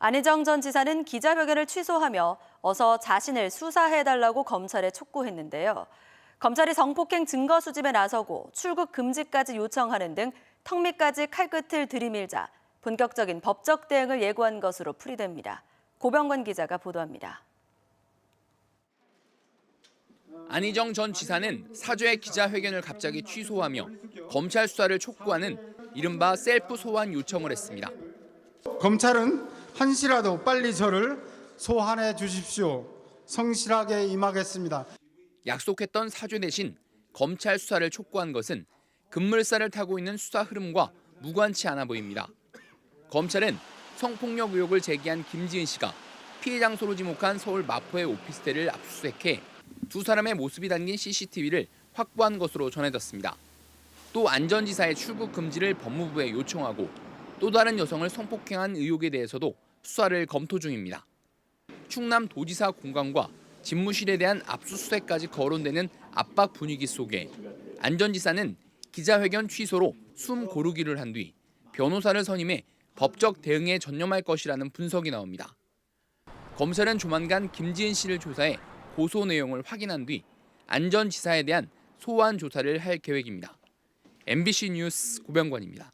안희정 전 지사는 기자회견을 취소하며 어서 자신을 수사해달라고 검찰에 촉구했는데요. 검찰이 성폭행 증거 수집에 나서고 출국 금지까지 요청하는 등 턱밑까지 칼끝을 들이밀자 본격적인 법적 대응을 예고한 것으로 풀이됩니다. 고병관 기자가 보도합니다. 안희정 전 지사는 사죄 기자회견을 갑자기 취소하며 검찰 수사를 촉구하는 이른바 셀프 소환 요청을 했습니다. 검찰은 한시라도 빨리 저를 소환해 주십시오. 성실하게 임하겠습니다. 약속했던 사죄 대신 검찰 수사를 촉구한 것은 급물살을 타고 있는 수사 흐름과 무관치 않아 보입니다. 검찰은 성폭력 의혹을 제기한 김지은 씨가 피해 장소로 지목한 서울 마포의 오피스텔을 압수수색해 두 사람의 모습이 담긴 CCTV를 확보한 것으로 전해졌습니다. 또 안전지사의 출국 금지를 법무부에 요청하고 또 다른 여성을 성폭행한 의혹에 대해서도 수사를 검토 중입니다. 충남 도지사 공간과 집무실에 대한 압수수색까지 거론되는 압박 분위기 속에 안전지사는 기자회견 취소로 숨 고르기를 한 뒤 변호사를 선임해 법적 대응에 전념할 것이라는 분석이 나옵니다. 검찰은 조만간 김지은 씨를 조사해 고소 내용을 확인한 뒤 안전지사에 대한 소환 조사를 할 계획입니다. MBC 뉴스 고병관입니다.